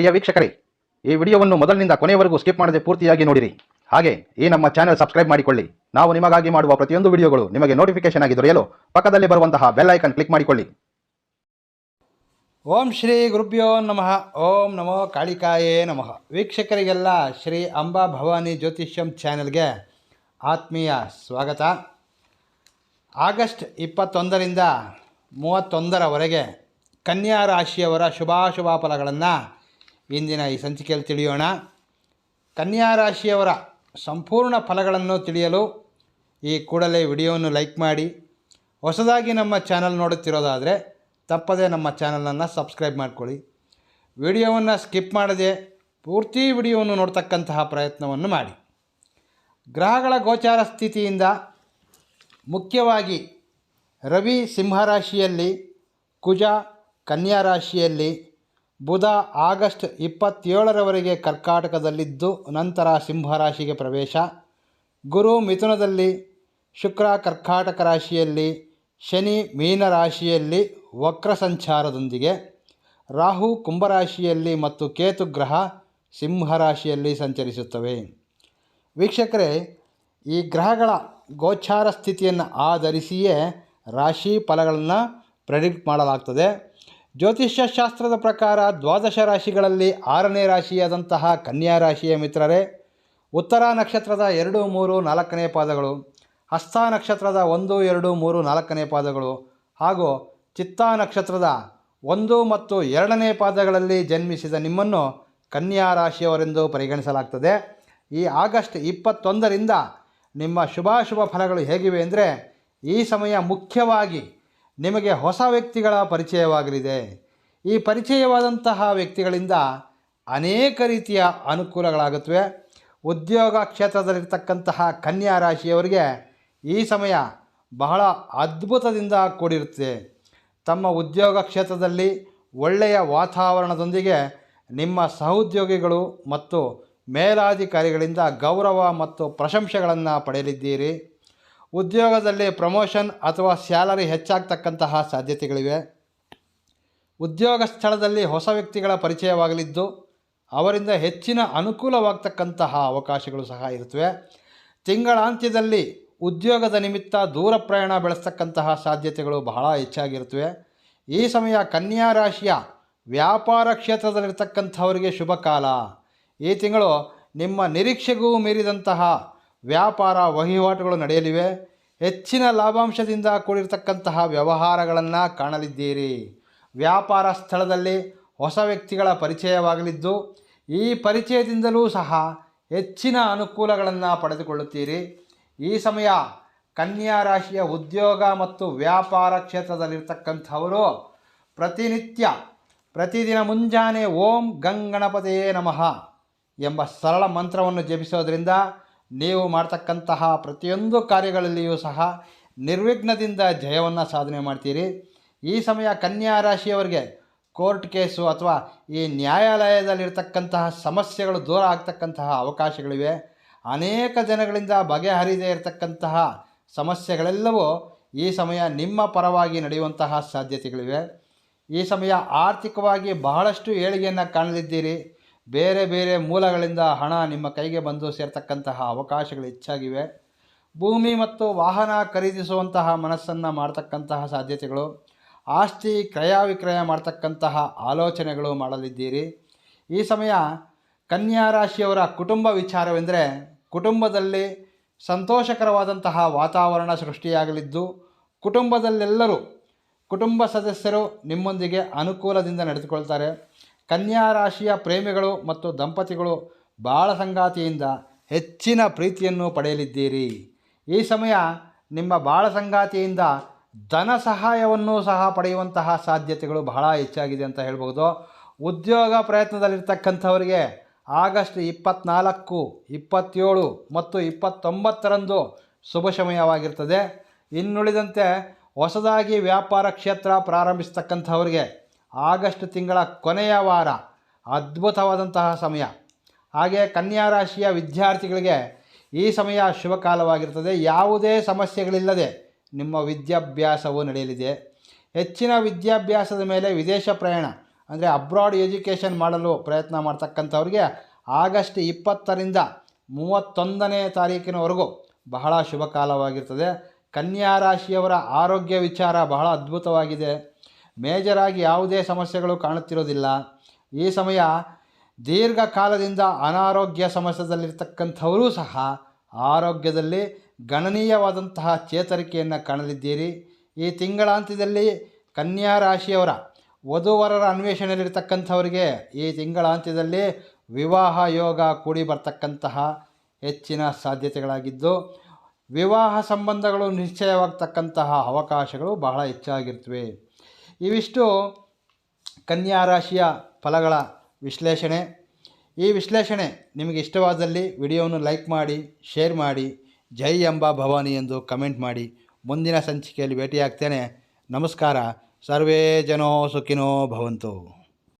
ಪ್ರಿಯ ವೀಕ್ಷಕರೇ, ಈ ವಿಡಿಯೋವನ್ನು ಮೊದಲಿನಿಂದ ಕೊನೆಯವರೆಗೂ ಸ್ಕಿಪ್ ಮಾಡದೆ ಪೂರ್ತಿಯಾಗಿ ನೋಡಿರಿ. ಹಾಗೆ, ಈ ನಮ್ಮ ಚಾನೆಲ್ ಸಬ್ಸ್ಕ್ರೈಬ್ ಮಾಡಿಕೊಳ್ಳಿ. ನಾವು ನಿಮಗಾಗಿ ಮಾಡುವ ಪ್ರತಿಯೊಂದು ವಿಡಿಯೋಗಳು ನಿಮಗೆ ನೋಟಿಫಿಕೇಶನ್ ಆಗಿ ದೊರೆಯಲು ಪಕ್ಕದಲ್ಲಿ ಬರುವಂತಹ ಬೆಲ್ ಐಕನ್ ಕ್ಲಿಕ್ ಮಾಡಿಕೊಳ್ಳಿ. ಓಂ ಶ್ರೀ ಗುರುಭ್ಯೋ ನಮಃ. ಓಂ ನಮೋ ಕಾಳಿಕಾಯೇ ನಮಃ. ವೀಕ್ಷಕರಿಗೆಲ್ಲ ಶ್ರೀ ಅಂಬಾ ಭವಾನಿ ಜ್ಯೋತಿಷ್ಯಂ ಚಾನೆಲ್ಗೆ ಆತ್ಮೀಯ ಸ್ವಾಗತ. ಆಗಸ್ಟ್ ಇಪ್ಪತ್ತೊಂದರಿಂದ ಮೂವತ್ತೊಂದರವರೆಗೆ ಕನ್ಯಾ ರಾಶಿಯವರ ಶುಭಾಶುಭ ಫಲಗಳನ್ನು ಇಂದಿನ ಈ ಸಂಚಿಕೆಯಲ್ಲಿ ತಿಳಿಯೋಣ. ಕನ್ಯಾ ರಾಶಿಯವರ ಸಂಪೂರ್ಣ ಫಲಗಳನ್ನು ತಿಳಿಯಲು ಈ ಕೂಡಲೇ ವಿಡಿಯೋವನ್ನು ಲೈಕ್ ಮಾಡಿ. ಹೊಸದಾಗಿ ನಮ್ಮ ಚಾನಲ್ ನೋಡುತ್ತಿರೋದಾದರೆ ತಪ್ಪದೇ ನಮ್ಮ ಚಾನಲನ್ನು ಸಬ್ಸ್ಕ್ರೈಬ್ ಮಾಡಿಕೊಳ್ಳಿ. ವಿಡಿಯೋವನ್ನು ಸ್ಕಿಪ್ ಮಾಡದೆ ಪೂರ್ತಿ ವಿಡಿಯೋವನ್ನು ನೋಡ್ತಕ್ಕಂತಹ ಪ್ರಯತ್ನವನ್ನು ಮಾಡಿ. ಗ್ರಹಗಳ ಗೋಚಾರ ಸ್ಥಿತಿಯಿಂದ ಮುಖ್ಯವಾಗಿ ರವಿ ಸಿಂಹರಾಶಿಯಲ್ಲಿ ಕುಜ, ಕನ್ಯಾ ರಾಶಿಯಲ್ಲಿ ಬುಧ ಆಗಸ್ಟ್ ಇಪ್ಪತ್ತೇಳರವರೆಗೆ ಕರ್ಕಾಟಕದಲ್ಲಿದ್ದು, ನಂತರ ಸಿಂಹರಾಶಿಗೆ ಪ್ರವೇಶ. ಗುರು ಮಿಥುನದಲ್ಲಿ, ಶುಕ್ರ ಕರ್ಕಾಟಕ ರಾಶಿಯಲ್ಲಿ, ಶನಿ ಮೀನ ರಾಶಿಯಲ್ಲಿ ವಕ್ರ ಸಂಚಾರದೊಂದಿಗೆ. ರಾಹು ಕುಂಭರಾಶಿಯಲ್ಲಿ ಮತ್ತು ಕೇತು ಗ್ರಹ ಸಿಂಹರಾಶಿಯಲ್ಲಿ ಸಂಚರಿಸುತ್ತವೆ. ವೀಕ್ಷಕರೇ, ಈ ಗ್ರಹಗಳ ಗೋಚಾರ ಸ್ಥಿತಿಯನ್ನು ಆಧರಿಸಿಯೇ ರಾಶಿ ಫಲಗಳನ್ನು ಪ್ರೆಡಿಕ್ಟ್ ಮಾಡಲಾಗ್ತದೆ. ಜ್ಯೋತಿಷ್ಯ ಶಾಸ್ತ್ರದ ಪ್ರಕಾರ ದ್ವಾದಶ ರಾಶಿಗಳಲ್ಲಿ ಆರನೇ ರಾಶಿಯಾದಂತಹ ಕನ್ಯಾ ರಾಶಿಯ ಮಿತ್ರರೇ, ಉತ್ತರ ನಕ್ಷತ್ರದ ಎರಡು, ಮೂರು, ನಾಲ್ಕನೇ ಪಾದಗಳು, ಹಸ್ತ ನಕ್ಷತ್ರದ ಒಂದು, ಎರಡು, ಮೂರು, ನಾಲ್ಕನೇ ಪಾದಗಳು ಹಾಗೂ ಚಿತ್ತಾ ನಕ್ಷತ್ರದ ಒಂದು ಮತ್ತು ಎರಡನೇ ಪಾದಗಳಲ್ಲಿ ಜನ್ಮಿಸಿದ ನಿಮ್ಮನ್ನು ಕನ್ಯಾ ರಾಶಿಯವರೆಂದು ಪರಿಗಣಿಸಲಾಗ್ತದೆ. ಈ ಆಗಸ್ಟ್ ಇಪ್ಪತ್ತೊಂದರಿಂದ ನಿಮ್ಮ ಶುಭಾಶುಭ ಫಲಗಳು ಹೇಗಿವೆ ಅಂದರೆ ಈ ಸಮಯ ಮುಖ್ಯವಾಗಿ ನಿಮಗೆ ಹೊಸ ವ್ಯಕ್ತಿಗಳ ಪರಿಚಯವಾಗಲಿದೆ. ಈ ಪರಿಚಯವಾದಂತಹ ವ್ಯಕ್ತಿಗಳಿಂದ ಅನೇಕ ರೀತಿಯ ಅನುಕೂಲಗಳಾಗುತ್ತವೆ. ಉದ್ಯೋಗ ಕ್ಷೇತ್ರದಲ್ಲಿರ್ತಕ್ಕಂತಹ ಕನ್ಯಾ ರಾಶಿಯವರಿಗೆ ಈ ಸಮಯ ಬಹಳ ಅದ್ಭುತದಿಂದ ಕೂಡಿರುತ್ತದೆ. ತಮ್ಮ ಉದ್ಯೋಗ ಕ್ಷೇತ್ರದಲ್ಲಿ ಒಳ್ಳೆಯ ವಾತಾವರಣದೊಂದಿಗೆ ನಿಮ್ಮ ಸಹೋದ್ಯೋಗಿಗಳು ಮತ್ತು ಮೇಲಾಧಿಕಾರಿಗಳಿಂದ ಗೌರವ ಮತ್ತು ಪ್ರಶಂಸೆಗಳನ್ನು ಪಡೆಯಲಿದ್ದೀರಿ. ಉದ್ಯೋಗದಲ್ಲಿ ಪ್ರಮೋಷನ್ ಅಥವಾ ಸ್ಯಾಲರಿ ಹೆಚ್ಚಾಗ್ತಕ್ಕಂತಹ ಸಾಧ್ಯತೆಗಳಿವೆ. ಉದ್ಯೋಗ ಸ್ಥಳದಲ್ಲಿ ಹೊಸ ವ್ಯಕ್ತಿಗಳ ಪರಿಚಯವಾಗಲಿದ್ದು, ಅವರಿಂದ ಹೆಚ್ಚಿನ ಅನುಕೂಲವಾಗ್ತಕ್ಕಂತಹ ಅವಕಾಶಗಳು ಸಹ ಇರುತ್ತವೆ. ತಿಂಗಳಾಂತ್ಯದಲ್ಲಿ ಉದ್ಯೋಗದ ನಿಮಿತ್ತ ದೂರ ಪ್ರಯಾಣ ಬೆಳೆಸ್ತಕ್ಕಂತಹ ಸಾಧ್ಯತೆಗಳು ಬಹಳ ಹೆಚ್ಚಾಗಿರುತ್ತವೆ. ಈ ಸಮಯ ಕನ್ಯಾ ರಾಶಿಯ ವ್ಯಾಪಾರ ಕ್ಷೇತ್ರದಲ್ಲಿರ್ತಕ್ಕಂಥವರಿಗೆ ಶುಭ ಕಾಲ ಈ ತಿಂಗಳು ನಿಮ್ಮ ನಿರೀಕ್ಷೆಗೂ ಮೀರಿದಂತಹ ವ್ಯಾಪಾರ ವಹಿವಾಟುಗಳು ನಡೆಯಲಿವೆ. ಹೆಚ್ಚಿನ ಲಾಭಾಂಶದಿಂದ ಕೂಡಿರತಕ್ಕಂತಹ ವ್ಯವಹಾರಗಳನ್ನು ಕಾಣಲಿದ್ದೀರಿ. ವ್ಯಾಪಾರ ಸ್ಥಳದಲ್ಲಿ ಹೊಸ ವ್ಯಕ್ತಿಗಳ ಪರಿಚಯವಾಗಲಿದ್ದು, ಈ ಪರಿಚಯದಿಂದಲೂ ಸಹ ಹೆಚ್ಚಿನ ಅನುಕೂಲಗಳನ್ನು ಪಡೆದುಕೊಳ್ಳುತ್ತೀರಿ. ಈ ಸಮಯ ಕನ್ಯಾ ರಾಶಿಯ ಉದ್ಯೋಗ ಮತ್ತು ವ್ಯಾಪಾರ ಕ್ಷೇತ್ರದಲ್ಲಿರ್ತಕ್ಕಂಥವರು ಪ್ರತಿನಿತ್ಯ, ಪ್ರತಿದಿನ ಮುಂಜಾನೆ ಓಂ ಗಂಗಣಪತಿಯೇ ನಮಃ ಎಂಬ ಸರಳ ಮಂತ್ರವನ್ನು ಜಪಿಸೋದ್ರಿಂದ ನೀವು ಮಾಡ್ತಕ್ಕಂತಹ ಪ್ರತಿಯೊಂದು ಕಾರ್ಯಗಳಲ್ಲಿಯೂ ಸಹ ನಿರ್ವಿಘ್ನದಿಂದ ಜಯವನ್ನು ಸಾಧನೆ ಮಾಡ್ತೀರಿ. ಈ ಸಮಯ ಕನ್ಯಾ ರಾಶಿಯವರಿಗೆ ಕೋರ್ಟ್ ಕೇಸು ಅಥವಾ ಈ ನ್ಯಾಯಾಲಯದಲ್ಲಿರ್ತಕ್ಕಂತಹ ಸಮಸ್ಯೆಗಳು ದೂರ ಆಗ್ತಕ್ಕಂತಹ ಅವಕಾಶಗಳಿವೆ. ಅನೇಕ ಜನಗಳಿಂದ ಬಗೆಹರಿದೇ ಇರತಕ್ಕಂತಹ ಸಮಸ್ಯೆಗಳೆಲ್ಲವೂ ಈ ಸಮಯ ನಿಮ್ಮ ಪರವಾಗಿ ನಡೆಯುವಂತಹ ಸಾಧ್ಯತೆಗಳಿವೆ. ಈ ಸಮಯ ಆರ್ಥಿಕವಾಗಿ ಬಹಳಷ್ಟು ಏಳಿಗೆಯನ್ನು ಕಾಣಲಿದ್ದೀರಿ. ಬೇರೆ ಬೇರೆ ಮೂಲಗಳಿಂದ ಹಣ ನಿಮ್ಮ ಕೈಗೆ ಬಂದು ಸೇರ್ತಕ್ಕಂತಹ ಅವಕಾಶಗಳು ಹೆಚ್ಚಾಗಿವೆ. ಭೂಮಿ ಮತ್ತು ವಾಹನ ಖರೀದಿಸುವಂತಹ ಮನಸ್ಸನ್ನು ಮಾಡ್ತಕ್ಕಂತಹ ಸಾಧ್ಯತೆಗಳು, ಆಸ್ತಿ ಕ್ರಯ ವಿಕ್ರಯ ಮಾಡ್ತಕ್ಕಂತಹ ಆಲೋಚನೆಗಳು ಮಾಡಲಿದ್ದೀರಿ. ಈ ಸಮಯ ಕನ್ಯಾ ರಾಶಿಯವರ ಕುಟುಂಬ ವಿಚಾರವೆಂದರೆ ಕುಟುಂಬದಲ್ಲಿ ಸಂತೋಷಕರವಾದಂತಹ ವಾತಾವರಣ ಸೃಷ್ಟಿಯಾಗಲಿದ್ದು, ಕುಟುಂಬದಲ್ಲೆಲ್ಲರೂ ಕುಟುಂಬ ಸದಸ್ಯರು ನಿಮ್ಮೊಂದಿಗೆ ಅನುಕೂಲದಿಂದ ನಡೆದುಕೊಳ್ತಾರೆ. ಕನ್ಯಾ ರಾಶಿಯ ಪ್ರೇಮಿಗಳು ಮತ್ತು ದಂಪತಿಗಳು ಬಾಳ ಸಂಗಾತಿಯಿಂದ ಹೆಚ್ಚಿನ ಪ್ರೀತಿಯನ್ನು ಪಡೆಯಲಿದ್ದೀರಿ. ಈ ಸಮಯ ನಿಮ್ಮ ಬಾಳ ಸಂಗಾತಿಯಿಂದ ಧನ ಸಹಾಯವನ್ನು ಸಹ ಪಡೆಯುವಂತಹ ಸಾಧ್ಯತೆಗಳು ಬಹಳ ಹೆಚ್ಚಾಗಿದೆ ಅಂತ ಹೇಳ್ಬೋದು ಉದ್ಯೋಗ ಪ್ರಯತ್ನದಲ್ಲಿರ್ತಕ್ಕಂಥವರಿಗೆ ಆಗಸ್ಟ್ ಇಪ್ಪತ್ತ್ನಾಲ್ಕು ಇಪ್ಪತ್ತೇಳು ಮತ್ತು ಇಪ್ಪತ್ತೊಂಬತ್ತರಂದು ಶುಭ ಸಮಯವಾಗಿರ್ತದೆ. ಇನ್ನುಳಿದಂತೆ ಹೊಸದಾಗಿ ವ್ಯಾಪಾರ ಕ್ಷೇತ್ರ ಪ್ರಾರಂಭಿಸ್ತಕ್ಕಂಥವರಿಗೆ ಆಗಸ್ಟ್ ತಿಂಗಳ ಕೊನೆಯ ವಾರ, ಅದ್ಭುತವಾದಂತಹ ಸಮಯ. ಹಾಗೆ ಕನ್ಯಾ ರಾಶಿಯ ವಿದ್ಯಾರ್ಥಿಗಳಿಗೆ ಈ ಸಮಯ ಶುಭಕಾಲವಾಗಿರ್ತದೆ ಯಾವುದೇ ಸಮಸ್ಯೆಗಳಿಲ್ಲದೆ ನಿಮ್ಮ ವಿದ್ಯಾಭ್ಯಾಸವು ನಡೆಯಲಿದೆ. ಹೆಚ್ಚಿನ ವಿದ್ಯಾಭ್ಯಾಸದ ಮೇಲೆ ವಿದೇಶ ಪ್ರಯಾಣ, ಅಂದರೆ ಅಬ್ರಾಡ್ ಎಜುಕೇಷನ್ ಮಾಡಲು ಪ್ರಯತ್ನ ಮಾಡ್ತಕ್ಕಂಥವ್ರಿಗೆ ಆಗಸ್ಟ್ ಇಪ್ಪತ್ತರಿಂದ ಮೂವತ್ತೊಂದನೇ ತಾರೀಕಿನವರೆಗೂ ಬಹಳ ಶುಭ ಕಾಲವಾಗಿರ್ತದೆ ಕನ್ಯಾ ರಾಶಿಯವರ ಆರೋಗ್ಯ ವಿಚಾರ ಬಹಳ ಅದ್ಭುತವಾಗಿದೆ. ಮೇಜರಾಗಿ ಯಾವುದೇ ಸಮಸ್ಯೆಗಳು ಕಾಣುತ್ತಿರೋದಿಲ್ಲ ಈ ಸಮಯ ದೀರ್ಘಕಾಲದಿಂದ ಅನಾರೋಗ್ಯ ಸಮಸ್ಯೆದಲ್ಲಿರ್ತಕ್ಕಂಥವರೂ ಸಹ ಆರೋಗ್ಯದಲ್ಲಿ ಗಣನೀಯವಾದಂತಹ ಚೇತರಿಕೆಯನ್ನು ಕಾಣಲಿದ್ದೀರಿ. ಈ ತಿಂಗಳಾಂತ್ಯದಲ್ಲಿ ಕನ್ಯಾ ರಾಶಿಯವರ ವಧುವರರ ಅನ್ವೇಷಣೆಯಲ್ಲಿರ್ತಕ್ಕಂಥವರಿಗೆ ಈ ತಿಂಗಳಾಂತ್ಯದಲ್ಲಿ ವಿವಾಹ ಯೋಗ ಕೂಡಿ ಬರ್ತಕ್ಕಂತಹ ಹೆಚ್ಚಿನ ಸಾಧ್ಯತೆಗಳಾಗಿದ್ದು, ವಿವಾಹ ಸಂಬಂಧಗಳು ನಿಶ್ಚಯವಾಗ್ತಕ್ಕಂತಹ ಅವಕಾಶಗಳು ಬಹಳ ಹೆಚ್ಚಾಗಿರ್ತವೆ. ಇವಿಷ್ಟು ಕನ್ಯಾ ರಾಶಿಯ ಫಲಗಳ ವಿಶ್ಲೇಷಣೆ. ಈ ವಿಶ್ಲೇಷಣೆ ನಿಮಗೆ ಇಷ್ಟವಾದಲ್ಲಿ ವಿಡಿಯೋವನ್ನು ಲೈಕ್ ಮಾಡಿ, ಶೇರ್ ಮಾಡಿ, ಜೈ ಎಂಬ ಭವಾನಿ ಎಂದು ಕಮೆಂಟ್ ಮಾಡಿ. ಮುಂದಿನ ಸಂಚಿಕೆಯಲ್ಲಿ ಭೇಟಿಯಾಗ್ತೇನೆ. ನಮಸ್ಕಾರ. ಸರ್ವೇ ಜನೋ ಸುಖಿನೋ ಭವಂತು.